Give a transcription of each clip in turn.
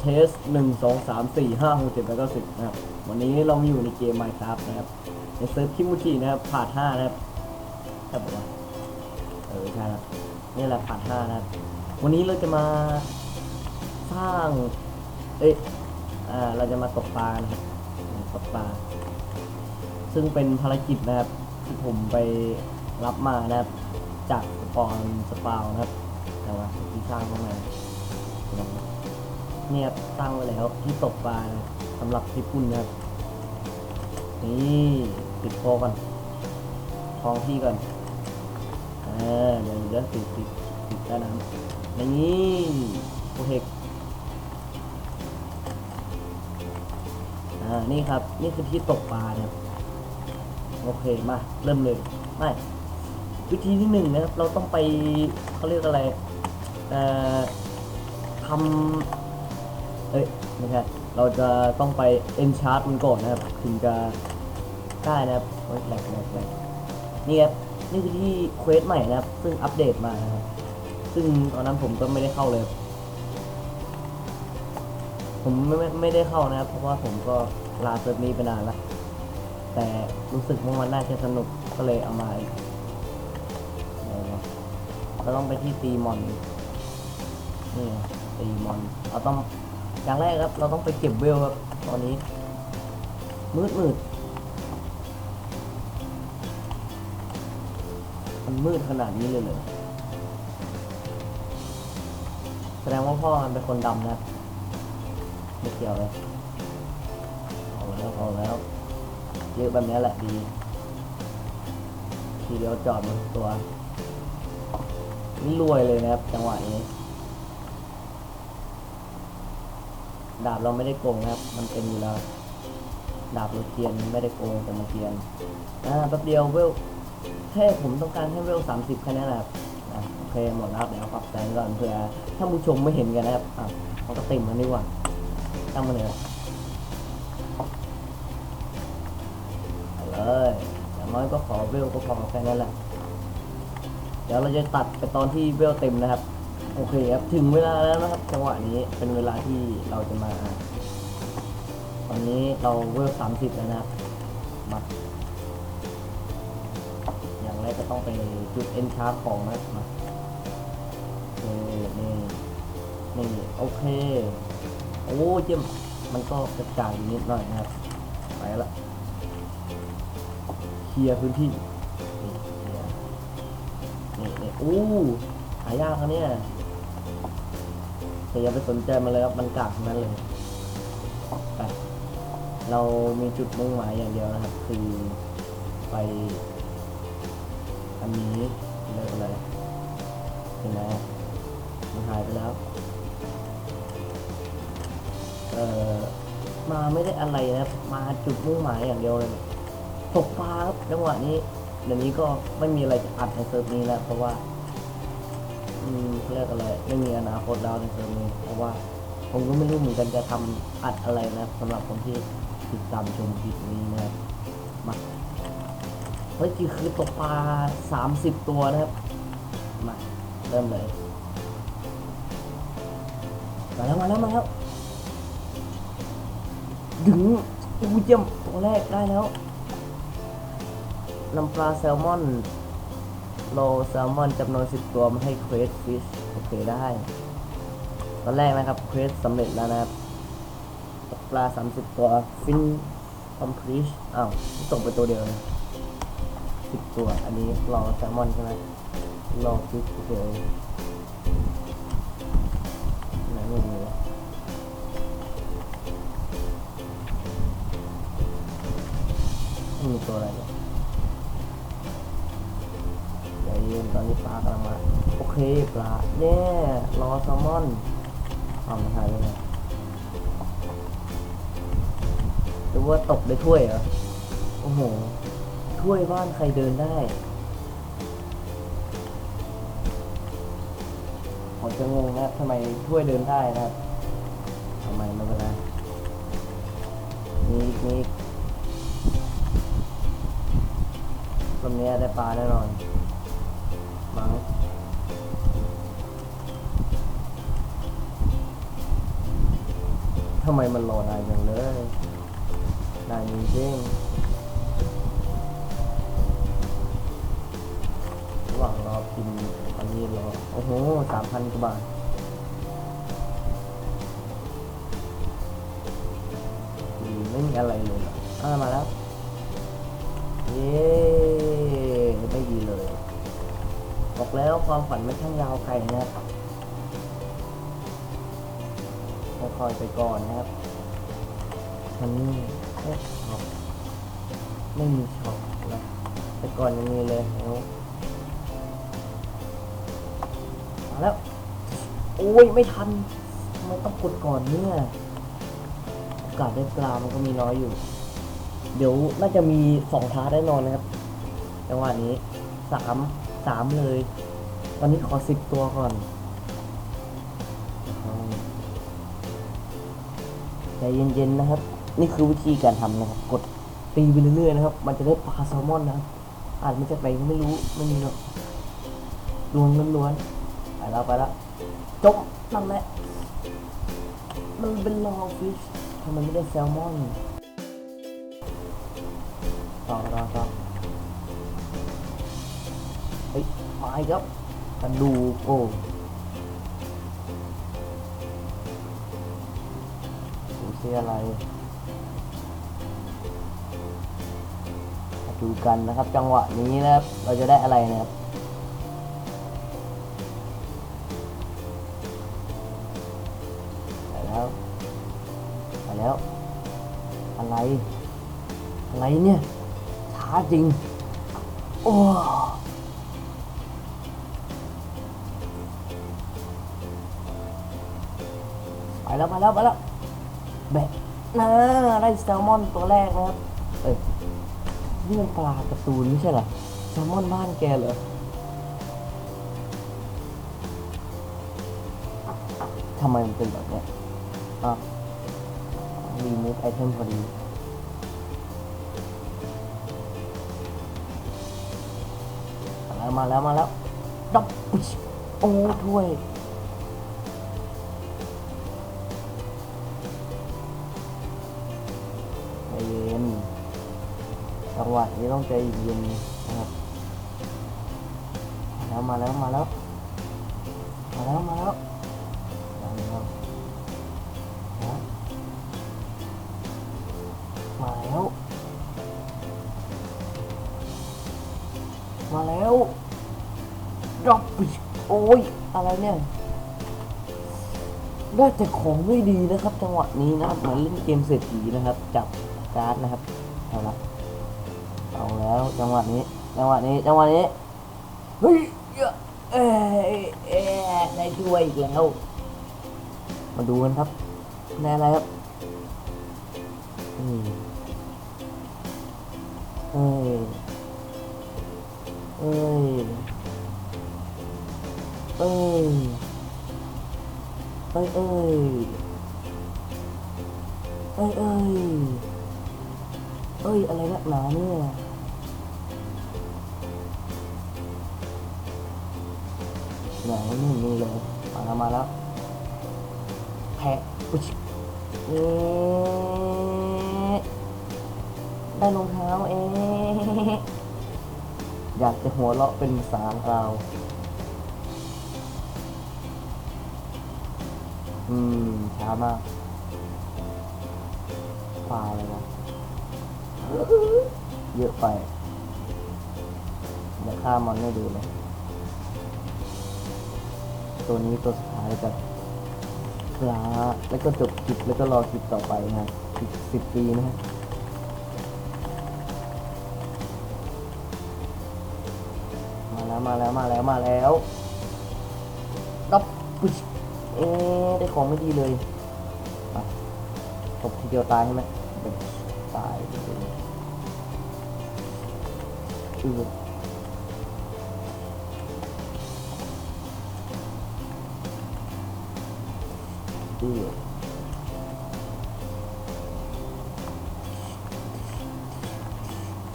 เทสหนึ่งสองสามสี่ห้าหกเจ็ดแปดเก้าสิบนะครับ วันนี้เราอยู่ในเกม Minecraft นะครับในเซิร์ฟคิมูจินะครับผ่านห้านะครับใช่ปะวะเออใช่แล้วนี่แหละผ่านห้านะครับ วันนี้เราจะมาสร้าง เอ้ยอ่าเราจะมาตกปลานะครับตกปลา ซึ่งเป็นภารกิจนะครับ ที่ผมไปรับมานะครับ จากสปอนสปาวนะครับแต่ว่าที่สร้างเข้ามา เนี่ยตั้งไว้แล้วที่ตกปลาสำหรับญี่ปุ่นนะครับนี่ติดโฟก่อนคลองที่ก่อนอ่าเดี๋ยวเดี๋ยวติดติดติดใต้น้ำนี่โอเคอ่านี่ครับนี่คือที่ตกปลานะครับโอเคมาเริ่มเลยไม่วิธีที่หนึ่งนะครับเราต้องไปเขาเรียกอะไรเอ่อทำ เอ้ยไม่ใช่เราจะต้องไป enchant มันก่อนนะครับ ถึงจะได้นะครับโอ้ยแหลกแหลกแหลกนี่ครับ นี่คือที่เควสใหม่นะครับ ซึ่งอัปเดตมานะครับ ซึ่งตอนนั้นผมก็ไม่ได้เข้าเลย ผมไม่ไม่ไม่ได้เข้านะครับ เพราะว่าผมก็ลาเซิร์ฟนี้ไปนานแล้ว แต่รู้สึกว่ามันน่าจะสนุก ก็เลยเอามาอีกเราต้องไปที่ตีมอน นี่ตีมอน เราต้อง อย่างแรกครับ เราต้องไปเก็บเวลครับ ตอนนี้ มืดมืดมันมืดขนาดนี้เลยเลยแสดงว่าพ่อมันเป็นคนดำนะไม่เกี่ยวเลยเอาแล้วเอาแล้วเยอะแบบนี้แหละดี ทีเดียวจอดหมดตัวนี่รวยเลยนะครับ จังหวะนี้ ดาบเราไม่ได้โกงนะครับ มันเป็นอยู่แล้วดาบเราเทียนไม่ได้โกงแต่มันเทียนอ่าแป๊บเดียวเวลแค่ผมต้องการให้เวลสามสิบแค่นั้นแหละครับอะโอเคหมดแล้วเดี๋ยวปรับแสงก่อนเผื่อถ้าผู้ชมไม่เห็นกันนะครับอะเขาก็ติ่มมันดีกว่าตั้งมาเลยเอาเลยอย่างน้อยก็ขอเวลก็พอแค่นั้นแหละเดี๋ยวเราจะตัดไปตอนที่เวลเต็มนะครับ โอเคครับถึงเวลาแล้วนะครับจังหวะนี้เป็นเวลาที่เราจะมา ตอนนี้เราเวลสามสิบแล้วนะครับมาอย่างแรกก็ต้องไปจุดเอ็นชาร์ของนะมานี่นี่นี่โอเค โอ้เจมมันก็กระจายอยู่นิดหน่อยนะครับไปละเคลียร์พื้นที่นี่นี่นี่อู้หายากนะเนี่ย แต่อย่าไปสนใจมันเลยครับมันกากทั้งนั้นเลยไปเรามีจุดมุ่งหมายอย่างเดียวนะครับ คือไป อันนี้เรียกอะไรเห็นไหมมันหายไปแล้ว เอ่อมาไม่ได้อะไรนะครับมาจุดมุ่งหมายอย่างเดียวเลยตกปลาครับจังหวะนี้เดี๋ยวนี้ก็ไม่มีอะไรจะอัดในเซิร์ฟนี้แล้วเพราะว่า เขาเรียกอะไรไม่มีอนาคตแล้วในเซิร์ฟนี้เพราะว่าผมก็ไม่รู้เหมือนกันจะทำอัดอะไรนะครับสำหรับคนที่ติดตามชมคลิปนี้นะมาเฮ้ยจีคือตกปลาสามสิบตัวนะครับมาเริ่มเลยมาแล้วมาแล้วมาแล้วดึงอู้เจียมตัวแรกได้แล้วน้ำปลาแซลมอน โลแซลมอนจำนวน 10 ตัวมาให้เควสฟิชโอเคได้ ตอนแรกนะครับเควสสำเร็จแล้วนะครับตกปลา 30 ตัวฟินคอมพลีชอ้าวตกไปตัวเดียวเลย10 ตัว อันนี้รอแซลมอนใช่ไหมรอฟิชโอเคไหนไม่มีวะมีตัวอะไรเลย ตอนนี้ปลากำลังมา โอเคปลาแย่รอแซลมอนเอามาหายไปไหนหรือว่าตกได้ถ้วยเหรอ โอ้โห ถ้วยบ้านใครเดินได้ ผมจะงงนะทำไมถ้วยเดินได้นะทำไมไม่เป็นไรนี่นี่ตรงนี้ได้ปลาแน่นอน มั้งทำไมมันรอนานจังเลยนานจริงระหว่างรอพิมพ์ตอนนี้รอ โอ้โหสามพันกว่าบาทไม่มีอะไรเลย ความฝันไม่ช่างยาวไกลนะครับค่อยๆไปก่อนนะครับมันนี่แค่ช็อปไม่มีช็อปนะแต่ก่อนยังมีเลยเนาะมาแล้ว โอ้ย ไม่ทันทำไมต้องกดก่อนเนี่ยโอกาสได้ปลามันก็มีน้อยอยู่ เดี๋ยวน่าจะมีสองทาแน่นอนนะครับจังหวะนี้สามสามเลย ตอนนี้ขอสิบตัวก่อนใจเย็นๆนะครับ นี่คือวิธีการทำนะครับ กดตีไปเรื่อยๆนะครับ มันจะได้ปลาแซลมอนนะครับ อาจมันจะไปไม่รู้ไม่มีหรอกดวงล้วนๆไปแล้วไปแล้วจบนั่นแหละมันเป็นลอฟิชทำไมไม่ได้แซลมอนต่อต่อต่อเฮ้ยมาอีกครับ กระดูโอ้ดูซิอะไรมาดูกันนะครับ จังหวะนี้นะครับ เราจะได้อะไรนะครับไปแล้วไปแล้ว อะไร อะไรเนี่ยช้าจริง โอ้ แล้วไปแล้วไปแล้วแบะนะได้แซลมอนตัวแรกนะครับ เอ้ยนี่มันปลาการ์ตูนไม่ใช่เหรอแซลมอนบ้านแกเหรอทำไมมันเป็นแบบเนี้ยอะรีมูฟไอเทมพอดีมาแล้วมาแล้วดับโอ้ถ้วย จังหวะนี้ต้องใจเย็นนะครับมาแล้วมาแล้ว มาแล้วมาแล้วมาแล้วมาแล้ว มาแล้วดรอปโอ้ยอะไรเนี่ยได้แต่ของไม่ดีนะครับ จังหวะนี้นะครับเหมือนเล่นเกมเศรษฐีนะครับ จับการ์ดนะครับเอาละ เอาแล้วจังหวะนี้จังหวะนี้จังหวะนี้เฮ้ยเอ้ยเอ้ยได้ช่วยอีกแล้วมาดูกันครับได้อะไรครับอืมเอ้ยเอ้ยเอ้ยเอ้ยเอ้ยเอ้ยเอ้ยเอ้ยอะไรนักหนาเนี่ย ไหนไม่มีเลยมาแล้วมาแล้วแพะอุ๊ยเอ๊ะได้รองเท้าเอ๊ะอยากจะหัวเราะเป็นสางเราวอืมช้ามากปลาอะไรวะเยอะไปเดี๋ยวฆ่ามอนให้ดูเลย ตัวนี้ตัวสุดท้ายจะปลาแล้วก็จบคลิปแล้วก็รอคลิปต่อไปนะอีกสิบปีนะฮะมาแล้วมาแล้วมาแล้วมาแล้วดับปุ๊ชเอ๊ได้ของไม่ดีเลยตบทีเดียวตายใช่ไหมตายเลยอือ อือ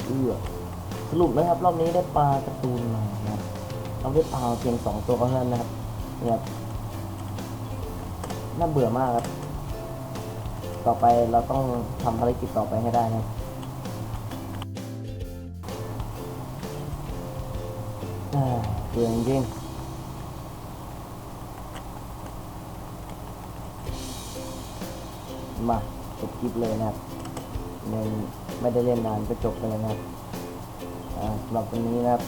อือสรุปนะครับรอบนี้ได้ปลาการ์ตูนมานะครับเราได้ปลาเพียงสองตัวเท่านั้นนะครับเนี่ยน่าเบื่อมากครับ ต่อไปเราต้องทำภารกิจต่อไปให้ได้นะครับอ่าเบื่อจริง มาจบคลิปเลยนะครับยังไม่ได้เล่นนานก็จบไปเลยนะครับสำหรับวันนี้นะครับ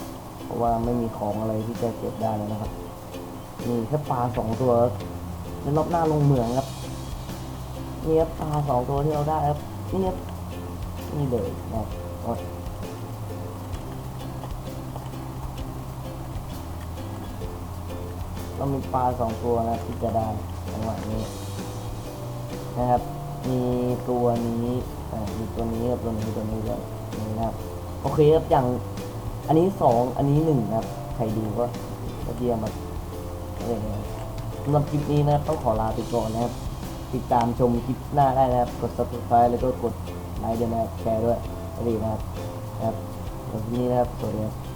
เพราะว่าไม่มีของอะไรที่จะเก็บได้แล้วนะครับมีแค่ปลาสองตัวแล้วรอบหน้าลงเหมืองครับนี่ครับปลาสองตัวที่เราได้ครับนี่ครับนี่เลยนะครับโอ๊ยเรามีปลาสองตัวนะที่จะได้จังหวะนี้นะครับ มีตัวนี้อ่ามีตัวนี้กับตัวนี้ตัวนี้ด้วยนี่นะครับโอเคครับอย่างอันนี้สองอันนี้หนึ่งนะครับใครดูก็ก็เยี่ยมแบบอะไรนะสำหรับคลิปนี้นะครับต้องขอลาไปก่อนนะครับ ติดตามชมคลิปหน้าได้นะครับ กด subscribe แล้วก็กดไลค์ด้วยนะครับแชร์ด้วยดีนะครับครับวันนี้นะครับสวัสดีครับ